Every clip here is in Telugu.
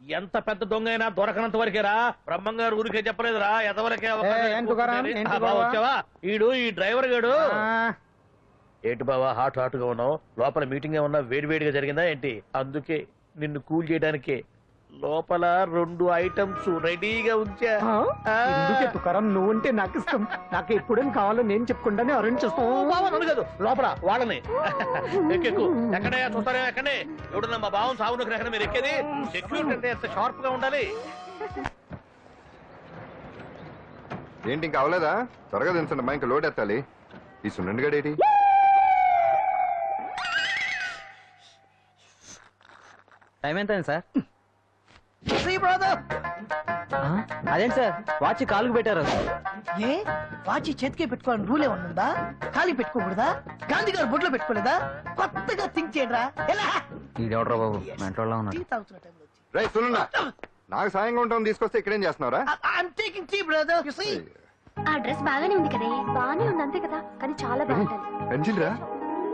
ఎంత పెద్ద దొంగ అయినా దొరకనంత వరకేరా బ్రహ్మంగారు ఊరికే చెప్పలేదురా. ఎదవరకే? వచ్చావా? ఈడు ఈ డ్రైవర్ గాడు. ఏంటి బావా హాట్ హాట్గా ఉన్నావు? లోపల మీటింగ్ ఏమన్నా వేడివేడిగా జరిగిందా ఏంటి? అందుకే నిన్ను కూల్ చేయడానికే. లోపల రెండు ఐటమ్స్ రెడీగా ఉంచా. తుకారాం నువ్వుంటే నాకు ఇష్టం నాకు ఎప్పుడేం కావాలో నేను చెప్పుకుంటానే అరేంజ్ చేస్తాను కాదు. లోపల వాళ్ళని. ఎక్కెక్కు ఎక్కడే చూస్తారే ఎక్కడే. ఎవడన్నా మా బావం ఎక్కడ మీరు ఎక్కేది? సెక్యూరిటీ అంటే ఎంత షార్ప్గా ఉండాలి? ఏంటి ఇంకా అవలేదా? త్వరగా దించండి అమ్మా ఇంకా లోడ్ ఎత్తాలి. ఈ సున్నండి గడేటి టైం ఎంత అయింది సార్ బ్రదర్ అదేంటి సార్? వాచ్ కాలుకు పెట్టారు. ఏ? వాచి చేతికే పెట్టుకోవాలని రూల్ ఏమన్నా ఉందా ఖాళీ పెట్టుకోకూడదా? గాంధీ గారు బొట్లో పెట్టుకోలేదా? కొత్తగా థింక్ చేయరా ఎలా? బాబు? మెంటోళ్ళ ఉన్నాడు టీ తాగుతున్న టైంలో వచ్చి. రై సునండా నాకు సాయంగా ఉంటాం తీసుకొస్తే ఇక్కడేం చేస్తున్నారా I'm taking tea brother you see ఆ డ్రెస్ బాగానే ఉంది కదే. బాగానే ఉంది అంతే కదా. కానీ చాలా బాగుంటుంది.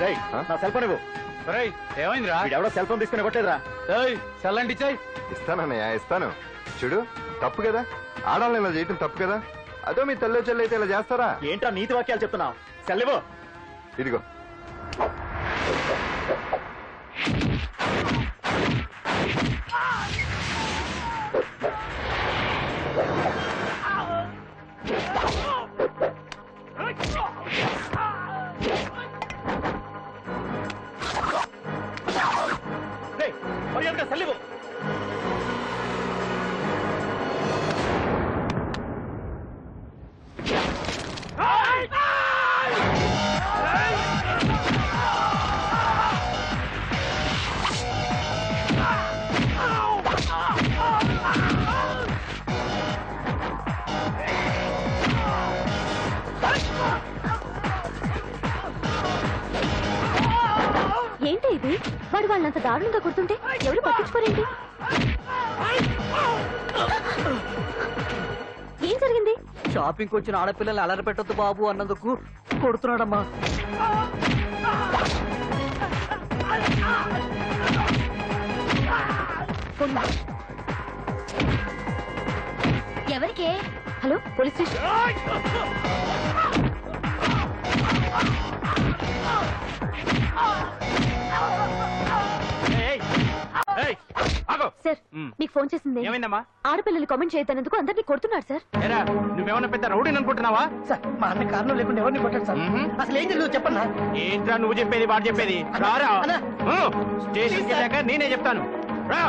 రేయ్? నా సెల్ ఫోన్ ఇవ్వు. ఏమైందిరా? వీడెవడో సెల్ ఫోన్ తీసుకుని కొట్టేదిరా చల్లండి చాయ్ ఇస్తానన్నయ్య ఇస్తాను. చూడు తప్పు కదా? ఆడాలని ఇలా చేయటం తప్పు కదా? అదో మీ తల్లో చెల్లి అయితే ఇలా చేస్తారా? ఏంట్రా నీతి వాక్యాలు చెప్తున్నావు? సెల్ ఇవ్వు. ఇదిగో. మర్యాదగా సెల్ వాడు వాళ్ళంత దారుణంగా కొడుతుంటే ఎవరు పట్టించుకోరేంటి ఏం జరిగింది షాపింగ్ వచ్చిన ఆడపిల్లల్ని అలర పెట్టొద్దు బాబు అన్నందుకు కొడుతున్నాడమ్మా. ఎవరికే హలో పోలీస్ స్టేషన్. సార్. మీకు ఫోన్ చేసింది. ఏమైందమ్మా? ఆడపిల్లలు కామెంట్ అందరినీ కొడుతున్నాడు సార్. ఏరా నువ్వేమన్నా పెద్ద రౌడీని అనుకుంటున్నావా? సార్ మా అన్న కారణం లేకుండా ఎవరిని కొట్టాడు సార్. అసలు ఏం తెలియదు చెప్పన్నా ఏంట్రా నువ్వు చెప్పేది వాడు చెప్పేది? రారా. అన్నా. స్టేషన్ వెళ్ళాక నేనే చెప్తాను. రా.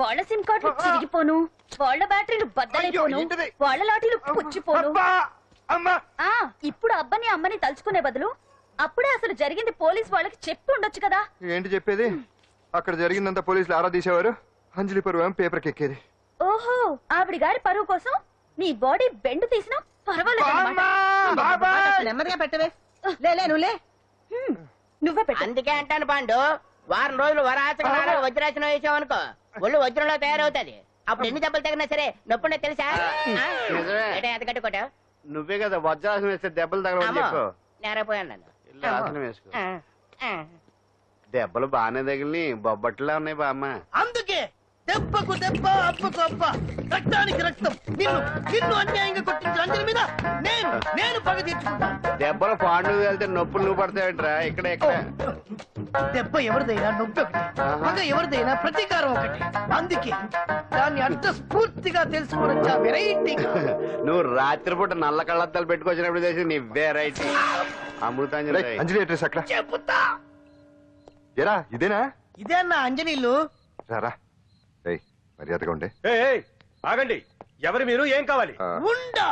వాళ్ళ సిమ్ కార్డులు చిరిగిపోను. వాళ్ళ బ్యాటరీలు బద్దలైపోను? వాళ్ళ లాటీలు పుచ్చిపోను! అమ్మా! ఆ ఇప్పుడు అబ్బని అమ్మని తలుచుకునే బదులు అప్పుడే అసలు జరిగింది పోలీస్ వాళ్ళకి చెప్పి ఉండొచ్చు కదా. ఏంటి చెప్పేది? అక్కడ జరిగిందంతా పోలీసులు ఆరా తీసేవారు? అంజలి పరువు పేపర్కి ఎక్కేది. ఓహో ఆవిడ గారి పరువు కోసం నీ బాడీ బెండ్ తీసినా పర్వాలేదు నెమ్మదిగా పెట్టవే. లే లే నువ్వు లే. నువ్వే పెట్టు. అందుకే అంటాను పాండు వారం రోజులు వరాచకనాలు వజ్రాసనం వేసావనుకో ఒళ్ళు వజ్రంలో తయారవుతుంది. అప్పుడు ఎన్ని దెబ్బలు తగినా సరే నొప్పుండే తెలుసా? ఆ? ఏటే ఎంత కట్టుకోటావు నువ్వే కదా వజ్రాసనం వేస్తే దెబ్బలు తగలవని చెప్పు. నేరపోయాను నన్ను ఇల్లు ఆసనం వేసుకో. ఆ, ఆ. దెబ్బలు బాగానే తగిలి బొబ్బట్లా ఉన్నాయి బామ్మ. అందుకే దెబ్బకు దెబ్బ అప్పకు అప్ప రక్తానికి రక్తం. నిన్ను నిన్ను అన్యాయంగా కొట్టించిన అంజలి మీద నేను నేను పగ తీర్చుకుంటాను దెబ్బలు పాండు వెళ్తే నొప్పులు నువ్వు పడతాయంట్రా ఇక్కడ ఇక్కడ. దెబ్బ ఎవరిదైనా నొప్పి ఒకటి. పగ ఎవరిదైనా ప్రతీకారం ఒకటి. అందుకే దాన్ని అర్థ స్ఫూర్తిగా తెలుసుకోవచ్చా వెరైటీ నువ్వు రాత్రిపూట నల్ల కళ్ళద్దాలు పెట్టుకొచ్చినప్పుడు చేసి నీ వెరైటీ అమృతాంజలి అంజలి అడ్రస్ అక్కడ? చెబుతా ఎరా ఇదేనా? ఇదే అన్న అంజనీలు. రారా మర్యాదగా ఉండే. ఆగండి. ఎవరు మీరు? ఏం కావాలి? ఉండా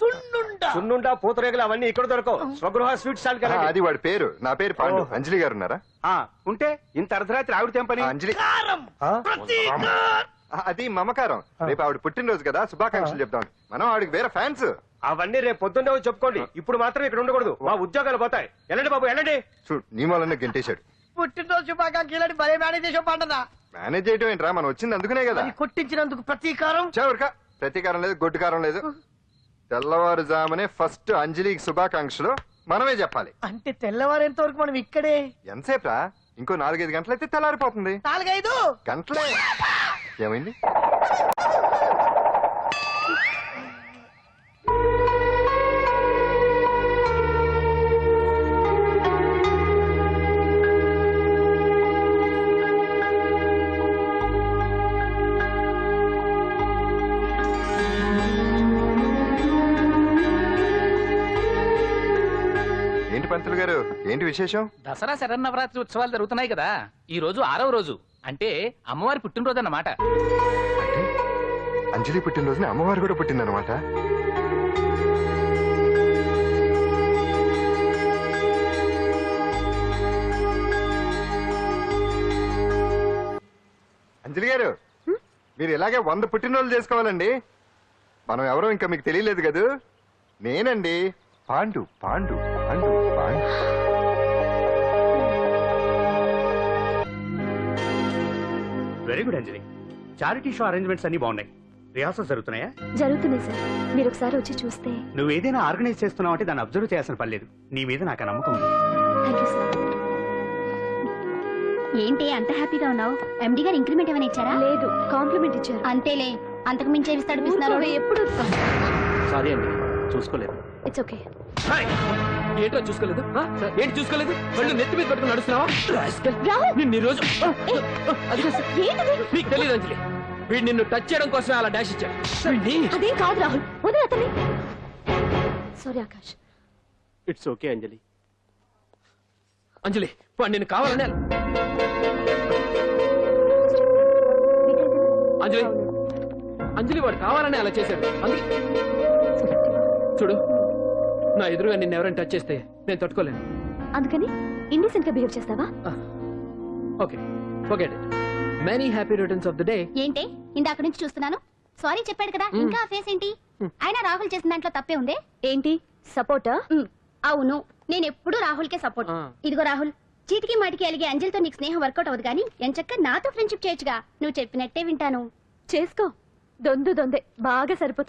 సున్నుండా. సున్నుండా పూతరేగలు అవన్నీ ఇక్కడ దొరకవు. స్వగృహ స్వీట్ స్టాల్ ఆ, అది వాడి పేరు. నా పేరు పాండు. అంజలి గారు ఉన్నారా? ఉంటే ఇంత అర్ధరాత్రి ఆవిడ తెంపని అంజలి. అది మమకారం. రేపు ఆవిడ పుట్టినరోజు కదా శుభాకాంక్షలు చెప్తాం మనం ఆవిడకి వేరే ఫ్యాన్స్. అవన్నీ రేపు పొద్దున్నే చెప్పుకోండి. ఇప్పుడు మాత్రం ఇక్కడ ఉండకూడదు. మా ఉద్యోగాలు పోతాయి. వెళ్ళండి బాబు వెళ్ళండి. చూడు నీ మూలనే గెంటేశాడు. పుట్టినరోజు శుభాకాంక్షలని భలే మేనేజ్ పంటదా మేనేజ్ చేయటం ఏంట్రా? మనం వచ్చింది అందుకునే కదా. అది కొట్టించినందుకు ప్రతీకారం? చవరిక ప్రతీకారం లేదు గొడ్డుకారం లేదు. తెల్లవారుజామునే ఫస్ట్ అంజలికి శుభాకాంక్షలు. మనమే చెప్పాలి. అంటే తెల్లవారేంత వరకు మనం ఇక్కడే? ఎంతసేపురా? ఇంకో నాలుగైదు గంటలైతే తెల్లారిపోతుంది. నాలుగైదు? గంటలే. ఏమైంది? ఏంటి విశేషం? దసరా శరన్నవరాత్రి ఉత్సవాలు జరుగుతున్నాయి కదా. ఈ రోజు ఆరవ రోజు. అంటే అమ్మవారి పుట్టినరోజు అన్నమాట. అంటే అంజలి పుట్టినరోజున అమ్మవారు కూడా పుట్టిందనమాట అంజలి గారు మీరు ఇలాగే వంద పుట్టినరోజులు చేసుకోవాలండి. మనం ఎవరో ఇంకా మీకు తెలియలేదు కదూ? నేనండి. Pandu Pandu Pandu Pandu. Very good Anjali charity show arrangements అన్ని బాగున్నాయి. రిహార్సల్స్ జరుగుతున్నాయా? జరుగుతుంది సార్. మీరు ఒకసారి వచ్చి చూస్తే. నువ్వు ఏదైనా ఆర్గనైజ్ చేస్తున్నావు అంటే దాన్ని అబ్జర్వ్ చేయాల్సిన పని లేదు. నీ మీద నాకు ఆ నమ్మకం ఉంది. Thank you sir. ఏంటి అంత హ్యాపీగా ఉన్నావు? ఎండి గారు ఇంక్రిమెంట్ ఏమైనా ఇచ్చారా? లేదు కాంప్లిమెంట్ ఇచ్చారు. అంతేలే అంతకు మించి ఏమి తడిపిస్తున్నారు ఎప్పుడు సారీ అండి చూసుకోలేదు. ఇట్స్ ఓకే ఏంటో చూసుకోలేదు? ఏంటి చూసుకోలేదు? వాళ్ళు నెత్తి మీద పట్టుకుని నడుస్తున్నావా? నిన్ను ఈ రోజు నీకు తెలియదు అంజలి. వీడు నిన్ను టచ్ చేయడం కోసమే అలా డాష్ ఇచ్చాడు. అదేం కాదు రాహుల్. వదిలే అతన్ని. Sorry Aakash. It's okay Anjali. Anjali వాడు నేను కావాలని అలా- అంజలి అంజలి వాడు కావాలని అలా చేశాడు. అందుకే చూడు. నా ఎదురుగా నిన్ను ఎవరైనా టచ్ చేస్తే నేను తట్టుకోలేను. అందుకని ఇండిసెంట్గా బిహేవ్ చేస్తావా? Okay forget it many happy returns of the day ఏంటి? ఇందాక నుంచి చూస్తున్నాను. సారీ చెప్పాడు కదా. ఇంకా ఆ ఫేస్ ఏంటి? ఆయన రాహుల్ చేసిన దాంట్లో తప్పే ఉంది? ఏంటి? సపోర్ట్ అవును. నేను ఎప్పుడు రాహుల్ కే సపోర్ట్. ఇదిగో రాహుల్ చీటికి మాటికి అలిగే అంజలితో నీకు స్నేహం వర్కౌట్ అవ్వదు కానీ ఎంచక్క నాతో ఫ్రెండ్షిప్ చేయొచ్చుగా. నువ్వు చెప్పినట్టే వింటాను. చేసుకో. దొందు దొందే. బాగా సరిపోతుంది.